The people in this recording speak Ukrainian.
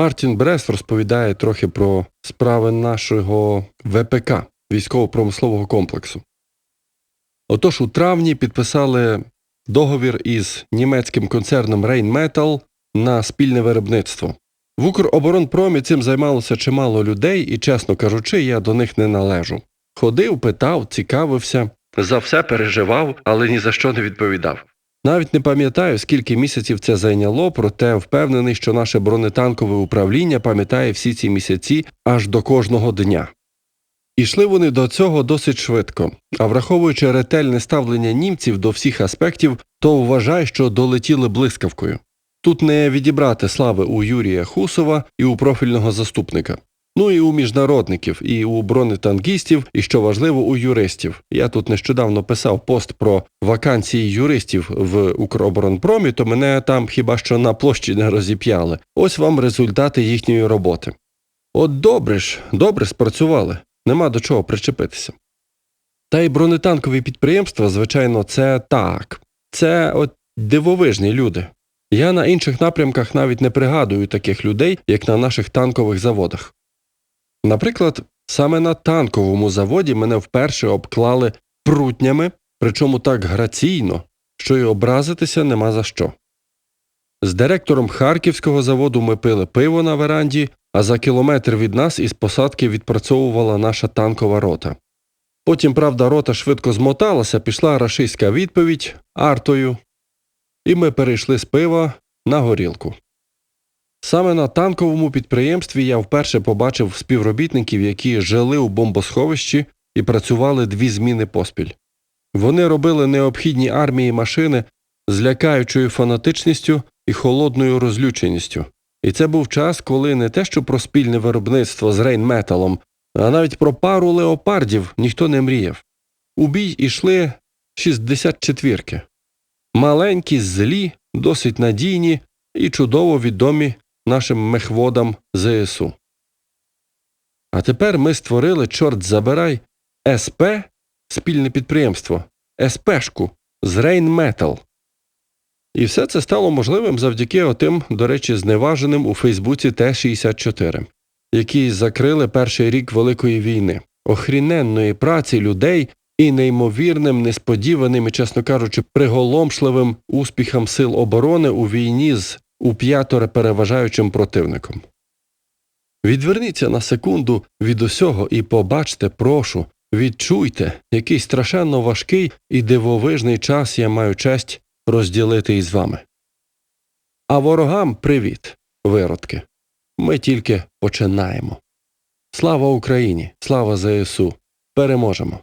Мартін Брест розповідає трохи про справи нашого ВПК військово-промислового комплексу. Отож, у травні підписали договір із німецьким концерном Rheinmetall на спільне виробництво. В Укроборонпромі цим займалося чимало людей, і, чесно кажучи, я до них не належу. Ходив, питав, цікавився, за все переживав, але ні за що не відповідав. Навіть не пам'ятаю, скільки місяців це зайняло, проте впевнений, що наше бронетанкове управління пам'ятає всі ці місяці аж до кожного дня. Ішли вони до цього досить швидко, а враховуючи ретельне ставлення німців до всіх аспектів, то вважай, що долетіли блискавкою. Тут не відібрати слави у Юрія Хусова і у профільного заступника. Ну і у міжнародників, і у бронетангістів, і що важливо, у юристів. Я тут нещодавно писав пост про вакансії юристів в Укроборонпромі, то мене там хіба що на площі не розіп'яли. Ось вам результати їхньої роботи. От добре ж, добре спрацювали, нема до чого причепитися. Та й бронетанкові підприємства, звичайно, це так. Це от дивовижні люди. Я на інших напрямках навіть не пригадую таких людей, як на наших танкових заводах. Наприклад, саме на танковому заводі мене вперше обклали прутнями, причому так граційно, що й образитися нема за що. З директором Харківського заводу ми пили пиво на веранді, а за кілометр від нас із посадки відпрацьовувала наша танкова рота. Потім, правда, рота швидко змоталася, пішла рашистська відповідь артою, і ми перейшли з пива на горілку. Саме на танковому підприємстві я вперше побачив співробітників, які жили у бомбосховищі і працювали дві зміни поспіль. Вони робили необхідні армії машини з лякаючою фанатичністю і холодною розлюченістю. І це був час, коли не те, що про спільне виробництво з рейнметалом, а навіть про пару леопардів ніхто не мріяв. У бій ішли 64-ки. Маленькі, злі, досить надійні і чудово відомі нашим мехводам ЗСУ. А тепер ми створили, чорт забирай, СП спільне підприємство, СПшку з Рейнметал. І все це стало можливим завдяки отим, до речі, зневаженим у Фейсбуці Т-64, які закрили перший рік Великої війни, охріненної праці людей і неймовірним, несподіваним і, чесно кажучи, приголомшливим успіхам сил оборони у війні з у п'ятеро переважаючим противником. Відверніться на секунду від усього і побачте, прошу, відчуйте, який страшенно важкий і дивовижний час я маю честь розділити із вами. А ворогам привіт, виродки. Ми тільки починаємо. Слава Україні! Слава ЗСУ! Переможемо!